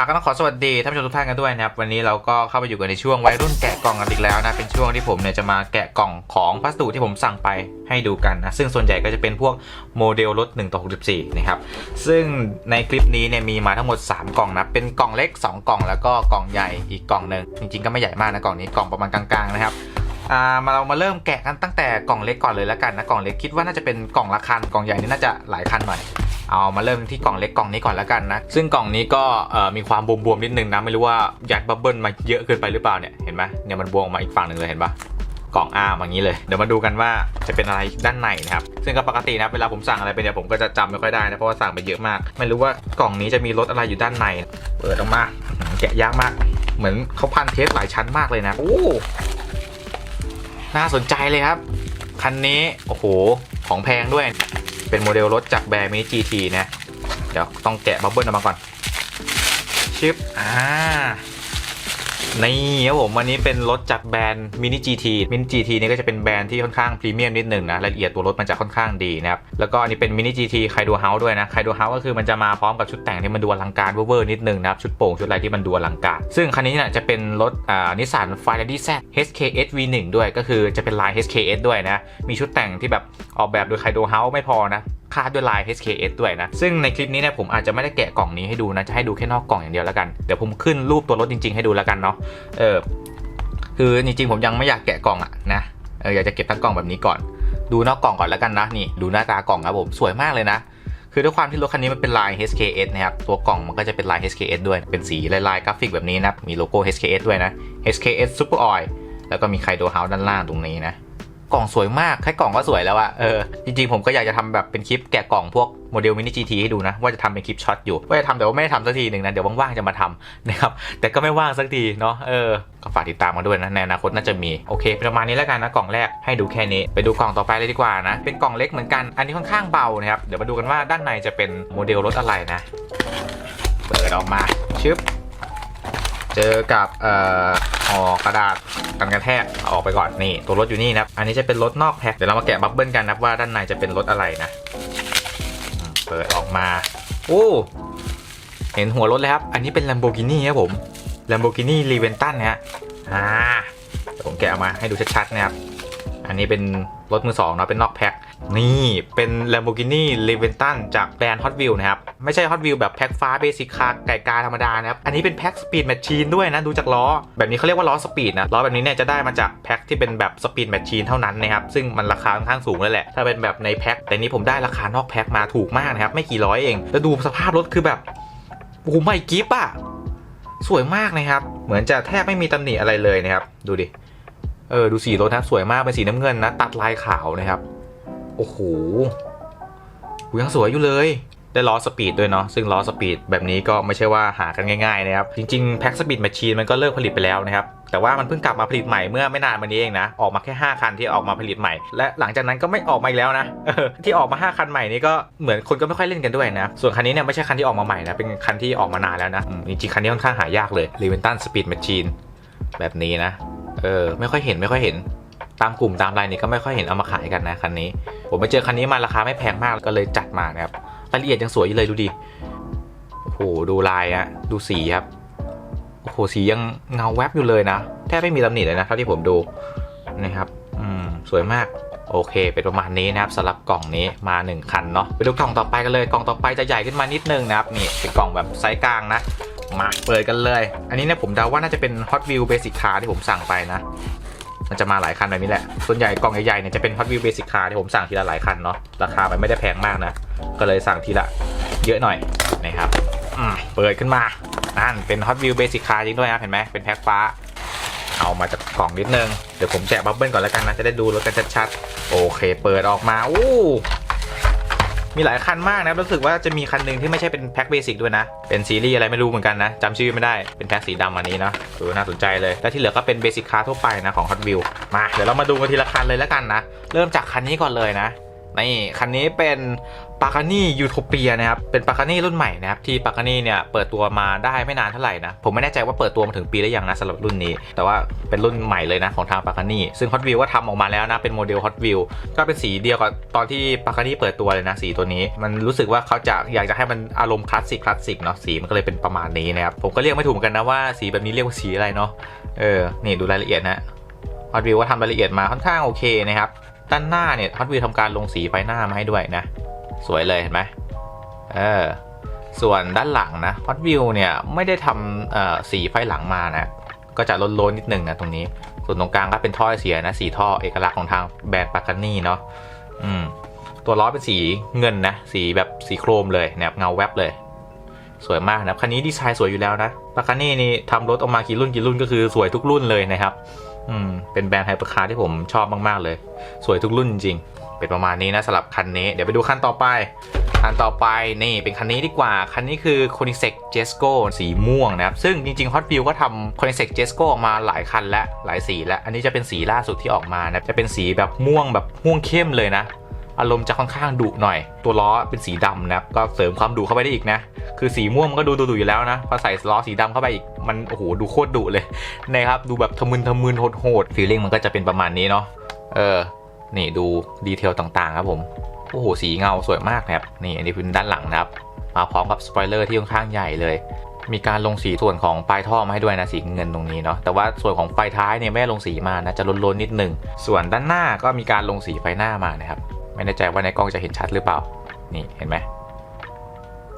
อะก็ต้องขอสวัสดีท่านผู้ชมทุกท่านกันด้วยนะครับวันนี้เราก็เข้าไปอยู่กันในช่วงวัยรุ่นแกะกล่องกันอีกแล้วนะเป็นช่วงที่ผมเนี่ยจะมาแกะกล่องของพัสดุที่ผมสั่งไปให้ดูกันนะซึ่งส่วนใหญ่ก็จะเป็นพวกโมเดลรถ1ต่อ64นะครับซึ่งในคลิปนี้เนี่ยมีมาทั้งหมด 3 กล่องนะเป็นกล่องเล็ก 2 กล่องแล้วก็กล่องใหญ่อีกกล่องหนึ่งจริงๆก็ไม่ใหญ่มากนะกล่องนี้กล่องประมาณกลางๆนะครับามาเรามาเริ่มแกะกันตั้งแต่กล่องเล็กก่อนเลยแล้วกันนะกล่องเล็กคิดว่าน่าจะเป็นกล่องละคันกล่องใหญ่นี่น่าจะหลายคันหน่อย เอามาเริ่มที่กล่องเล็กกล่องนี้ก่อนแล้วกันนะ ซึ่งกล่องนี้ก็มีความบวมๆนิดนึงนะ ไม่รู้ว่ายัดบับเบิ้ลมาเยอะเกินไปหรือเปล่าเนี่ย เห็นไหมเนี่ยมันบวมออกมาอีกฝั่งหนึ่งเลยเห็นปะกล่องอ้าอย่างนี้เลย เดี๋ยวมาดูกันว่าจะเป็นอะไรด้านในนะครับ ซึ่งก็ปกตินะ เวลาผมสั่งอะไรไปเนี่ยผมก็จะจำไม่ค่อยได้นะ เพราะว่าสั่งไปเยอะมาก ไม่รู้ว่ากล่องนี้จะมีรสอะไรอยู่ด้านใน เปิดออกมา แกะยากมาก เหมือนเขาพันเทปหลายชั้นมากเลยนะ โอ้ น่าสนใจเลยครับ คันนี้ โอ้โห ของแพงด้วย เป็นโมเดลรถจากแบร์มินิ GT นะ เดี๋ยวต้องแกะบับเบิ้ลออกมาก่อน ชิป อ่า นี่ครับผมวันนี้เป็นรถจากแบรนด์มินิ GT มินิ GT นี่ก็จะเป็นแบรนด์ที่ค่อนข้างพรีเมียมนิดหนึ่งนะรายละเอียดตัวรถมันจะค่อนข้างดีนะครับแล้วก็อันนี้เป็นมินิ GT ไคโดเฮาส์ด้วยนะไคโดเฮาส์ก็คือมันจะมาพร้อมกับชุดแต่งที่มันดูอลังการเวอร์นิดหนึ่งนะครับชุดโป่งชุดอะไรที่มันดูอลังการ ซึ่งคันนี้เนี่ยจะเป็นรถอ่านิสสันไฟร์ดีแซ HKS V1 ด้วยก็คือจะเป็นลาย HKS ด้วยนะมีชุดแต่งที่แบบออกแบบโดยไคโดเฮาส์ไม่พอนะ คาดด้วยลาย HKS ด้วยนะ ซึ่งในคลิปนี้เนี่ยผมอาจจะไม่ได้แกะกล่องนี้ให้ดูนะ จะให้ดูแค่นอกกล่องอย่างเดียวแล้วกัน เดี๋ยวผมขึ้นรูปตัวรถจริงๆให้ดูแล้วกันเนาะ เออ คือจริงๆผมยังไม่อยากแกะกล่องอะนะเอออยากจะเก็บทั้งกล่องแบบนี้ก่อน ดูนอกกล่องก่อนแล้วกันนะ นี่ดูหน้าตากล่องครับผม สวยมากเลยนะ คือด้วยความที่รถคันนี้มันเป็นลาย HKS นะครับ ตัวกล่องมันก็จะเป็นลาย HKS ด้วย เป็นสีลายๆกราฟิกแบบนี้นะ มีโลโก้ HKS ด้วยนะ HKS Super Oil แล้วก็มีไคโดเฮาส์ด้านล่างตรงนี้นะ กล่องสวยมาก แค่กล่องก็สวยแล้วอะเออ จริงๆ ผมก็อยากจะทำแบบเป็นคลิปแกะกล่องพวกโมเดลมินิ GT ให้ดูนะ ว่าจะทำเป็นคลิปช็อตอยู่ ว่าจะทำแต่ว่าไม่ได้ทำสักทีหนึ่งนะ เดี๋ยวว่างๆ จะมาทำนะครับ แต่ก็ไม่ว่างสักทีเนาะ เออ ก็ฝากติดตามมาด้วยนะ ในอนาคตน่าจะมี โอเค ประมาณนี้แล้วกันนะ กล่องแรกให้ดูแค่นี้ ไปดูกล่องต่อไปเลยดีกว่านะ เป็นกล่องเล็กเหมือนกัน อันนี้ค่อนข้างเบานะครับ เดี๋ยวมาดูกันว่าด้านในจะเป็นโมเดลรถอะไรนะ เปิดออกมาชึบ เจอกับเอ่อ ห่อกระดาษกันกระแทกเอาออกไปก่อนนี่ ตัวรถอยู่นี่นะครับอันนี้จะเป็นรถนอกแพ็คเดี๋ยวเรามาแกะบับเบิ้ลกันนะว่าด้านในจะเป็นรถอะไรนะเปิดออกมาโอ้เห็นหัวรถเลยครับ อันนี้เป็น Lamborghini ครับผม Lamborghini r e v e n t a n นะฮะอ่าเดี๋ยวผมแกะออกมาให้ดูชัดๆนะครับ อันนี้เป็นรถมือสองเนาะเป็นนอกแพ็ค นี่เป็น Lamborghini r e v e n t a n จากแบรนด์ Hot Wheels นะครับ ไม่ใช่ Hot Wheels แบบแพ็คฟ้าเบสิกคาไก่กาธรรมดานะครับ อันนี้เป็นแพ็คสปีดแมชชีนด้วยนะ ดูจากล้อ แบบนี้เขาเรียกว่าล้อสปีดนะ ล้อแบบนี้เนี่ยจะได้มาจากแพ็คที่เป็นแบบสปีดแมชชีนเท่านั้นนะครับ ซึ่งมันราคาค่อนข้างสูงเลยแหละ ถ้าเป็นแบบในแพ็คแต่นี้ผมได้ราคานอกแพ็คมาถูกมากนะครับไม่กี่ร้อยเองแล้วดูสภาพรถคือแบบโอ้โหไม่กิฟอะสวยมากนะครับ เหมือนจะแทบไม่มีตำหนิอะไรเลยนะครับ ดูดิ เออ ดูสีรถนะ สวยมาก เป็นสีน้ำเงินนะ ตัดลายขาวนะครับ โอ้โหหูยังสวยอยู่เลยได้ล้อสปีดด้วยเนาะซึ่งล้อสปีดแบบนี้ก็ไม่ใช่ว่าหากันง่ายๆนะครับ จริงๆแพ็คสปีดแมชชีนมันก็เลิกผลิตไปแล้วนะครับ แต่ว่ามันเพิ่งกลับมาผลิตใหม่เมื่อไม่นานมานี้เองนะ ออกมาแค่ 5 คันที่ออกมาผลิตใหม่ และหลังจากนั้นก็ไม่ออกมาอีกแล้วนะที่ออกมา 5 คันใหม่นี้ก็เหมือนคนก็ไม่ค่อยเล่นกันด้วยนะ ส่วนคันนี้เนี่ยไม่ใช่คันที่ออกมาใหม่นะเป็นคันที่ออกมานานแล้วนะจริงๆคันนี้ค่อนข้างหายากเลย r e v e n t a n Speed Machine แบบนี้นะเออไม่ค่อยเห็นไม่ค่อยเห็น ตามกลุ่มตามรายนี้ก็ไม่ค่อยเห็นเอามาขายกันนะคันนี้ ผมไปเจอคันนี้มาราคาไม่แพงมากก็เลยจัดมานะครับรายละเอียดยังสวยอยู่เลยดูดิโอ้โหดูลายอะดูสีครับโอ้โหสียังเงาแวบอยู่เลยนะแทบไม่มีตำหนิเลยนะเท่าที่ผมดูนะครับอืมสวยมากโอเค เป็นประมาณนี้นะครับสำหรับกล่องนี้มา 1 คันเนาะไปดูกล่องต่อไปกันเลยกล่องต่อไปจะใหญ่ขึ้นมานิดนึงนะครับนี่เป็นกล่องแบบไซส์กลางนะมาเปิดกันเลย อันนี้เนี่ยผมเดาว่าน่าจะเป็น Hot Wheels Basic Car ที่ผมสั่งไปนะ มันจะมาหลายคันแบบนี้แหละ ส่วนใหญ่กล่องใหญ่ๆเนี่ยจะเป็นฮอตวิวเบสิกคาร์ที่ผมสั่งทีละหลายคันเนาะ ราคามันไม่ได้แพงมากนะ ก็เลยสั่งทีละเยอะหน่อยนะครับเปิดขึ้นมา นั่นเป็นฮอตวิวเบสิกคาร์จริงด้วยนะเห็นไหมเป็นแพ็คฟ้า เอามาจากกล่องนิดนึง เดี๋ยวผมแจกบับเบิ้ลก่อนแล้วกันนะ จะได้ดูรถกันชัดๆ โอเค เปิดออกมา อู้ มีหลายคันมากนะรู้สึกว่าจะมีคันหนึ่งที่ไม่ใช่เป็นแพ็คเบสิกด้วยนะ เป็นซีรีส์อะไรไม่รู้เหมือนกันนะจำชื่อไม่ได้เป็นแพ็คสีดำอันนี้นะเออน่าสนใจเลย และที่เหลือก็เป็นเบสิกคาร์ทั่วไปนะของ Hot Wheels มาเดี๋ยวเรามาดูกันทีละคันเลยแล้วกันนะ เริ่มจากคันนี้ก่อนเลยนะ นี่คันนี้เป็นปากานี่ยูโทเปียนะครับ เป็นปากานี่รุ่นใหม่นะครับ ที่ปากานี่เนี่ยเปิดตัวมาได้ไม่นานเท่าไหร่นะ ผมไม่แน่ใจว่าเปิดตัวมาถึงปีได้ยังนะสำหรับรุ่นนี้ แต่ว่าเป็นรุ่นใหม่เลยนะของทางปากานี่ซึ่ง Hot Wheel ก็ทำออกมาแล้วนะ เป็นโมเดล Hot Wheel ก็เป็นสีเดียวกับตอนที่ปากานี่เปิดตัวเลยนะสีตัวนี้ มันรู้สึกว่าเขาจะอยากจะให้มันอารมณ์คลาสสิกคลาสสิกเนาะ สีมันก็เลยเป็นประมาณนี้นะครับ ผมก็เรียกไม่ถูกกันนะว่าสีแบบนี้เรียกว่าสีอะไรเนาะ เออ นี่ดูรายละเอียดนะฮอตวิวว่าทำรายละเอียดมาค่อนข้างโอเคนะครับ ด้านหน้าเนี่ยฮอตวิวทำการลงสีไฟหน้ามาให้ด้วยนะ สวยเลยเห็นไหมเออส่วนด้านหลังนะฮอตวิวเนี่ยไม่ได้ทำเอ่อสีไฟหลังมานะ ก็จะล้นๆนิดนึงนะตรงนี้ ส่วนตรงกลางก็เป็นท่อเสียนะสีท่อเอกลักษณ์ของทางแบรนด์ปากานี่เนาะอืมตัวล้อเป็นสีเงินนะ สีแบบสีโครมเลยนะครับเงาแวบเลย สวยมากนะครับคันนี้ดีไซน์สวยอยู่แล้วนะปากานี่นี่ทำรถออกมากี่รุ่นกี่รุ่นก็คือสวยทุกรุ่นเลยนะครับ อืม เป็นแบรนด์ไฮเปอร์คาร์ที่ผมชอบมาก ๆ เลย สวยทุกรุ่นจริง เป็นประมาณนี้นะสำหรับคันนี้ เดี๋ยวไปดูคันต่อไป คันต่อไปนี่เป็นคันนี้ดีกว่า คันนี้คือ c o n i s e c Jesco สีม่วงนะครับ ซึ่งจริงๆ Hot Wheels ก็ทำ c o n i s e c Jesco ออกมาหลายคันและหลายสีแล้วอันนี้จะเป็นสีล่าสุดที่ออกมานะ จะเป็นสีแบบม่วงแบบม่วงเข้มเลยนะ อารมณ์จะค่อนข้างดุหน่อย ตัวล้อเป็นสีดำนะครับก็เสริมความดุเข้าไปได้อีกนะ คือสีม่วงมันก็ดูดุอยู่แล้วนะพอใส่ล้อสีดำเข้าไปอีกมันโอ้โหดูโคตรดุเลยนะครับดูแบบทะมึนทะมึนโหดๆฟีลลิ่งมันก็จะเป็นประมาณนี้เนาะเออนี่ดูดีเทลต่างๆครับผมโอ้โหสีเงาสวยมากนะครับนี่อันนี้เป็นด้านหลังนะครับมาพร้อมกับสปอยเลอร์ที่ค่อนข้างใหญ่เลย มีการลงสีส่วนของปลายท่อมาให้ด้วยนะสีเงินตรงนี้เนาะแต่ว่าส่วนของไฟท้ายเนี่ยไม่ได้ลงสีมานะจะลนๆนิดนึงส่วนด้านหน้าก็มีการลงสีไฟหน้ามานะครับ ไม่แน่ใจว่าในกล้องจะเห็นชัดหรือเปล่า นี่เห็นไหม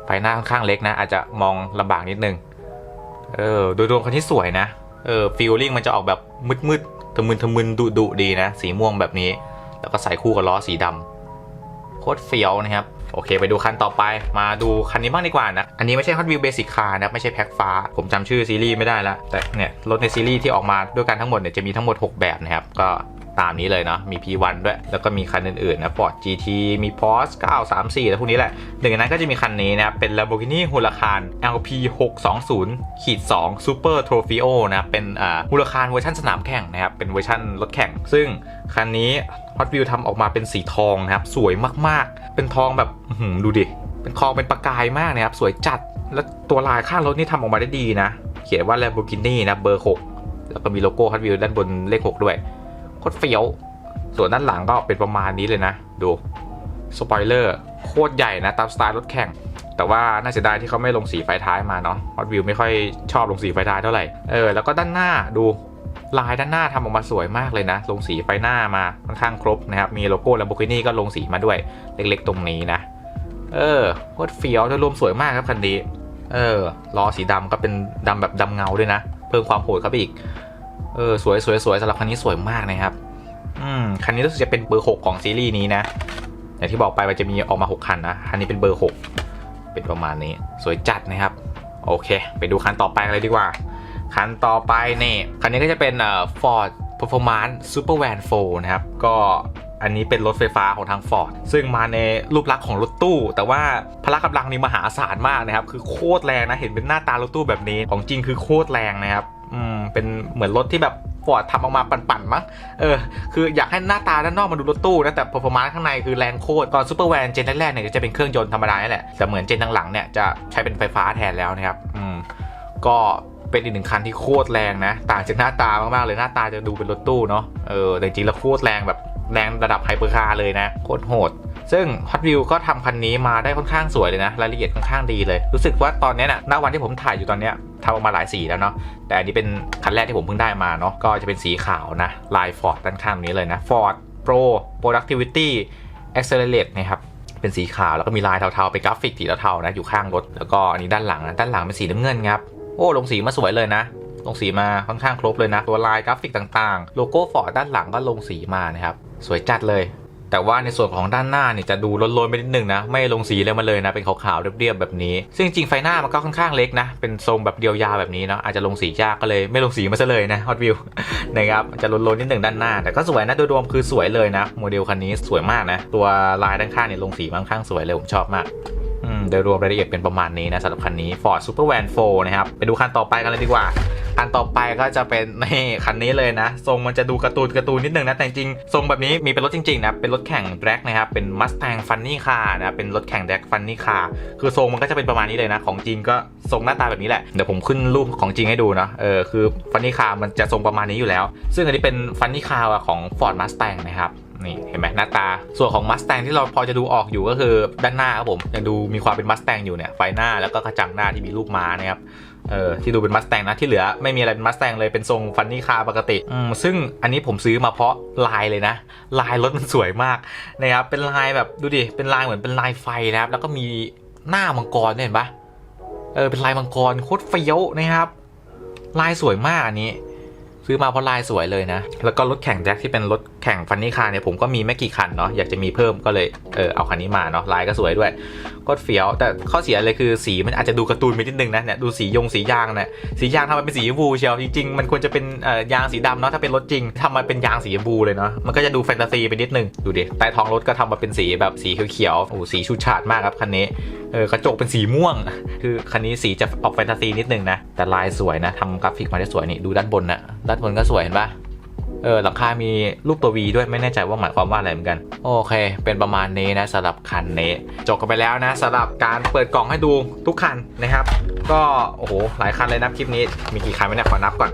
ไฟหน้าค่อนข้างเล็กนะ อาจจะมองลำบากนิดนึง เออ โดยรวมคันที่สวยนะ เออฟีลลิ่งมันจะออกแบบมืดๆทะมึนทะมึนดุดุดีนะ สีม่วงแบบนี้ แล้วก็ใส่คู่กับล้อสีดำโคตรเฟี้ยวนะครับ โอเค ไปดูคันต่อไป มาดูคันนี้บ้างดีกว่านะ อันนี้ไม่ใช่ Hot Wheels Basic Car นะ ไม่ใช่แพ็คฟ้า ผมจำชื่อซีรีส์ไม่ได้แล้ว แต่เนี่ย รถในซีรีส์ที่ออกมาด้วยกันทั้งหมดเนี่ยจะมีทั้งหมด 6 แบบนะครับ ก็ ตามนี้เลยเนาะมี P1 ด้วย แล้วก็มีคันอื่นๆนะ Ford GT มี Porsche 934 แล้วพวกนี้แหละ หนึ่งในนั้นก็จะมีคันนี้นะครับเป็น Lamborghini Huracan LP 620ขีด2 Super Trofeo นะเป็นอ่า Huracan เวอร์ชันสนามแข่งนะครับเป็นเวอร์ชันรถแข่ง ซึ่งคันนี้ Hot Wheels ทำออกมาเป็นสีทองนะครับสวยมากๆ เป็นทองแบบืดูดิเป็นทองเป็นประกายมากนะครับสวยจัดแล้วตัวลายข้างรถนี่ทำออกมาได้ดีนะ เขียนว่า Lamborghini นะเบอร์ 6 แล้วก็มีโลโก้ Hot Wheels ด้านบนเลข 6 ด้วย โคตรเฟี้ยว ส่วนด้านหลังก็เป็นประมาณนี้เลยนะ ดูสปอยเลอร์โคตรใหญ่นะตามสไตล์รถแข่ง แต่ว่าน่าเสียดายที่เขาไม่ลงสีไฟท้ายมาเนาะฮอตวิวไม่ค่อยชอบลงสีไฟท้ายเท่าไหร่เออแล้วก็ด้านหน้าดูลายด้านหน้าทำออกมาสวยมากเลยนะ ลงสีไฟหน้ามาค่อนข้างครบนะครับ มีโลโก้ Lamborghini ก็ลงสีมาด้วยเล็กๆ ตรงนี้นะ เออโคตรเฟี้ยวโดยรวมสวยมากครับคันนี้ เออล้อสีดำก็เป็นดำแบบดำเงาด้วยนะ เพิ่มความโหดเข้าไปอีก เออสวยสวยสวยสำหรับคันนี้สวยมากนะครับ อืมคันนี้รู้สึกจะเป็นเบอร์6ของซีรีส์นี้นะอย่างที่บอกไปมันจะมีออกมา6คันนะคันนี้เป็นเบอร์6เป็นประมาณนี้สวยจัดนะครับ โอเค ไปดูคันต่อไปเลยดีกว่า คันต่อไปนี่คันนี้ก็จะเป็นเอ่อ Ford Performance Super Van 4นะครับก็อันนี้เป็นรถไฟฟ้าของทาง Ford ซึ่งมาในรูปลักษณ์ของรถตู้ แต่ว่าพละกำลังนี่มหาศาลมากนะครับ คือโคตรแรงนะ เห็นเป็นหน้าตารถตู้แบบนี้ ของจริงคือโคตรแรงนะครับ เหมือนรถที่แบบฟอร์ดทำออกมาปั่นๆมั้ง เออ คืออยากให้หน้าตาด้านนอกมันดูรถตู้นะ แต่พอประมาณข้างในคือแรงโคตร ตอนซูเปอร์แวนเจนแรกๆเนี่ยจะเป็นเครื่องยนต์ธรรมดาแหละ แต่เหมือนเจนหลังๆเนี่ยจะใช้เป็นไฟฟ้าแทนแล้วนะครับ อืม ก็เป็นอีกหนึ่งคันที่โคตรแรงนะ ต่างจากหน้าตามากๆเลย หน้าตาจะดูเป็นรถตู้เนาะ เออ แต่จริงๆแล้วโคตรแรงแบบแรงระดับไฮเปอร์คาร์เลยนะ โคตรโหด ซึ่ง Hot Wheels ก็ทำคันนี้มาได้ค่อนข้างสวยเลยนะ รายละเอียดค่อนข้างดีเลย รู้สึกว่าตอนนี้น่ะณวันที่ผมถ่ายอยู่ตอนเนี้ยทำออกมาหลายสีแล้วเนาะแต่อันนี้เป็นคันแรกที่ผมเพิ่งได้มาเนาะก็จะเป็นสีขาวนะลาย Ford ด้านข้างนี้เลยนะ Ford Pro Productivity Accelerate นะครับเป็นสีขาวแล้วก็มีลายเทาๆเป็นกราฟิกสีเทาๆนะอยู่ข้างรถแล้วก็อันนี้ด้านหลังนะด้านหลังเป็นสีน้ำเงินครับโอ้ลงสีมาสวยเลยนะลงสีมาค่อนข้างครบเลยนะ ตัวลายกราฟิกต่างๆ โลโก้ฟอร์ดด้านหลังก็ลงสีมานะครับ สวยจัดเลย แต่ว่าในส่วนของด้านหน้าเนี่ยจะดูโลนๆไปนิดนึงนะ ไม่ลงสีเลยมาเลยนะ เป็นขาวๆเรียบๆแบบนี้ ซึ่งจริงๆไฟหน้ามันก็ค่อนข้างเล็กนะ เป็นทรงแบบเดียวยาวแบบนี้เนาะ อาจจะลงสียากก็เลยไม่ลงสีมาซะเลยนะฮอตวิวนะครับจะโลนๆนิดหนึ่งด้านหน้า แต่ก็สวยนะโดยรวมคือสวยเลยนะ โมเดลคันนี้สวยมากนะ ตัวลายด้านข้างเนี่ยลงสีค่อนข้างสวยเลยผมชอบมาก โดยรวมรายละเอียดเป็นประมาณนี้นะสำหรับคันนี้ Ford Super Van 4 นะครับ ไปดูคันต่อไปกันเลยดีกว่า คันต่อไปก็จะเป็นนี่คันนี้เลยนะ ทรงมันจะดูการ์ตูนการ์ตูนนิดนึงนะ แต่จริงทรงแบบนี้มีเป็นรถจริงๆนะ เป็นรถแข่งแดร็กนะครับ เป็น Mustang Funny Car นะ เป็นรถแข่งแดร็ก Funny Car คือทรงมันก็จะเป็นประมาณนี้เลยนะ ของจริงก็ทรงหน้าตาแบบนี้แหละ เดี๋ยวผมขึ้นรูปของจริงให้ดูนะ เออคือ Funny Car มันจะทรงประมาณนี้อยู่แล้ว ซึ่งอันนี้เป็น Funny Car ของ Ford Mustang นะครับ นี่เห็นไหมหน้าตา ส่วนของ Mustang ที่เราพอจะดูออกอยู่ก็คือด้านหน้าครับผมยังดูมีความเป็น Mustang อยู่เนี่ยไฟหน้าแล้วก็กระจังหน้าที่มีลูกม้านะครับเออที่ดูเป็นมัสแตงนะที่เหลือไม่มีอะไรเป็นมัสแตงเลยเป็นทรงฟันนี่คาร์ปกติอืมซึ่งอันนี้ผมซื้อมาเพราะลายเลยนะ ลายรถมันสวยมากนะครับเป็นลายแบบดูดิเป็นลายเหมือนเป็นลายไฟนะครับ แล้วก็มีหน้ามังกรเนี่ยเห็นปะเออเป็นลายมังกรโคตรเฟี้ยวนะครับ ลายสวยมากอันนี้ ซื้อมาเพราะลายสวยเลยนะ แล้วก็รถแข่งแจ็คที่เป็นรถ แข่งฟันนี่คาร์เนี่ยผมก็มีไม่กี่คันเนาะอยากจะมีเพิ่มก็เลยเออเอาคันนี้มาเนาะลายก็สวยด้วยโคตรเฟี้ยว แต่ข้อเสียเลยคือสีมันอาจจะดูการ์ตูนไปนิดนึงนะเนี่ยดูสียงสียางเนี่ยสียางทำมาเป็นสีชมพูเชียวจริงๆ มันควรจะเป็นเอ่อยางสีดำเนาะถ้าเป็นรถจริงทำมาเป็นยางสีชมพูเลยเนาะมันก็จะดูแฟนตาซีไปนิดนึงดูดิใต้ท้องรถก็ทำมาเป็นสีแบบสีเขียวๆโอ้สีชูชาดมากครับคันนี้เออกระจกเป็นสีม่วง คือคันนี้สีจะออกแฟนตาซีนิดนึงนะแต่ลายสวยนะทำกราฟิกมาได้สวยนี่ดูด้านบนนะด้านบนก็สวยเห็นปะ เออหลังคามีรูปตัว V ด้วยไม่แน่ใจว่าหมายความว่าอะไรเหมือนกัน โอเค เป็นประมาณนี้นะสำหรับคันนี้จบกันไปแล้วนะสำหรับการเปิดกล่องให้ดูทุกคันนะครับ ก็โอ้โหหลายคันเลยนะคลิปนี้มีกี่คันไม่แน่ขอนับก่อน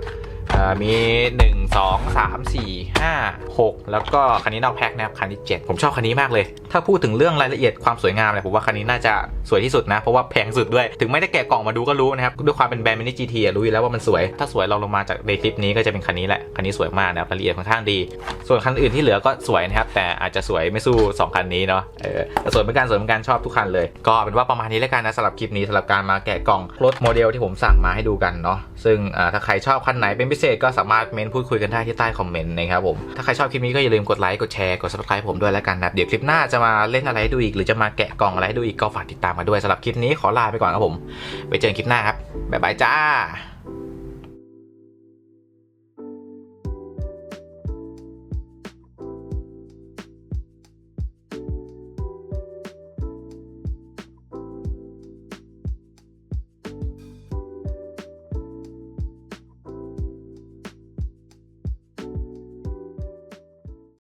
อ่อมี 1 2 3 4 5 6 แล้วก็คันนี้นอกแพ็คนะครับคันที่7ผมชอบคันนี้มากเลย ถ้าพูดถึงเรื่องรายละเอียดความสวยงามเลยผมว่าคันนี้น่าจะสวยที่สุดนะ เพราะว่าแพงสุดด้วย ถึงไม่ได้แกะกล่องมาดูก็รู้นะครับ ด้วยความเป็นแบรนด์มินิจีทีรู้อยู่แล้วว่ามันสวย ถ้าสวยลองลงมาจากในคลิปนี้ก็จะเป็นคันนี้แหละ คันนี้สวยมากนะครับรายละเอียดค่อนข้างดี ส่วนคันอื่นที่เหลือก็สวยนะครับ แต่อาจจะสวยไม่สู้ 2 คันนี้เนาะ เออแต่สวยเหมือนกันสวยเหมือนกันชอบทุกคันเลย ก็เป็นว่าประมาณนี้แล้วกันนะสำหรับคลิปนี้สำหรับการมาแกะกล่องรถโมเดลที่ผมสั่งมาให้ดูกันเนาะซึ่งถ้าใครชอบคันไหนเป็นพิเศษก็สามารถเมนพูดคุยกันได้ที่ใต้คอมเมนต์นะครับผม ถ้าใครชอบคลิปนี้ก็อย่าลืมกดไลค์ กดแชร์ กด subscribe ผมด้วยแล้วกันนะเดี๋ยวคลิปหน้าจะมาเล่นอะไรให้ดูอีก หรือจะมาแกะกล่องอะไรให้ดูอีกก็ฝากติดตามมาด้วยสำหรับคลิปนี้ขอลาไปก่อนครับผม ไปเจอกันคลิปหน้าครับบ๊ายบายจ้า